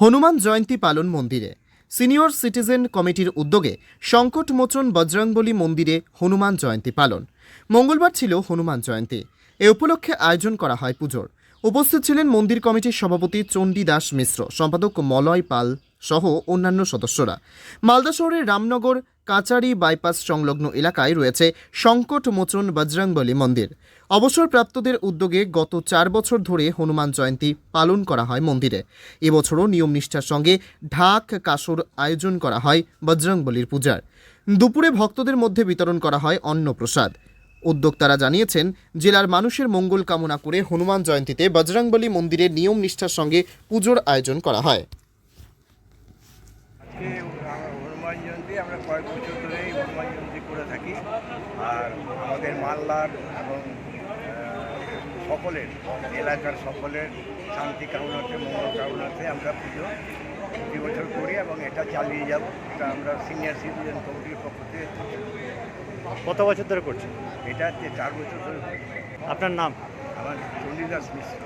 হনুমান জয়ন্তী পালন মন্দিরে। Senior citizen কমিটির উদ্যোগে সংকটমোচন বজরংবলী মন্দিরে হনুমান জয়ন্তী পালন। মঙ্গলবার ছিল হনুমান জয়ন্তী। এ উপলক্ষে আয়োজন করা হয় পুজোর। উপস্থিত ছিলেন মন্দির কমিটির সভাপতি চণ্ডী দাস মিশ্র, সম্পাদক মলয় পাল সহ অন্যান্য সদস্যরা। মালদা শহরের রামনগর কাচারি বাইপাস সংলগ্ন এলাকায় রয়েছে সংকটমোচন বজরংবলী মন্দির। অবসরপ্রাপ্তদের উদ্যোগে গত চার বছর ধরে হনুমান জয়ন্তী পালন করা হয় মন্দিরে। এবছরও নিয়ম নিষ্ঠার সঙ্গে ঢাক কাসর আয়োজন করা হয় বজরংবলীর পূজার। দুপুরে ভক্তদের মধ্যে বিতরণ করা হয় অন্নপ্রসাদ। উদ্যোক্তারা জানিয়েছেন, জেলার মানুষের মঙ্গল কামনা করে হনুমান জয়ন্তীতে বজরংবলী মন্দিরে নিয়ম নিষ্ঠার সঙ্গে পুজোর আয়োজন করা হয় আজকে আমরা হনুমান জয়ন্তী আমরা কয়েক বছর ধরেই হনুমান জয়ন্তী করে থাকি। আর আমাদের মালদার এবং সকলের এলাকার সকলের শান্তি কামনাতে মঙ্গল কামনাতে আমরা পুজো প্রতি বছর করি এবং এটা চালিয়ে যাব। এটা আমরা সিনিয়র সিটিজেন কমিটির পক্ষ থেকে কত বছর ধরে করছেন? এটা হচ্ছে চার বছর ধরে আপনার নাম? আমার চণ্ডীদাস মিশ্র।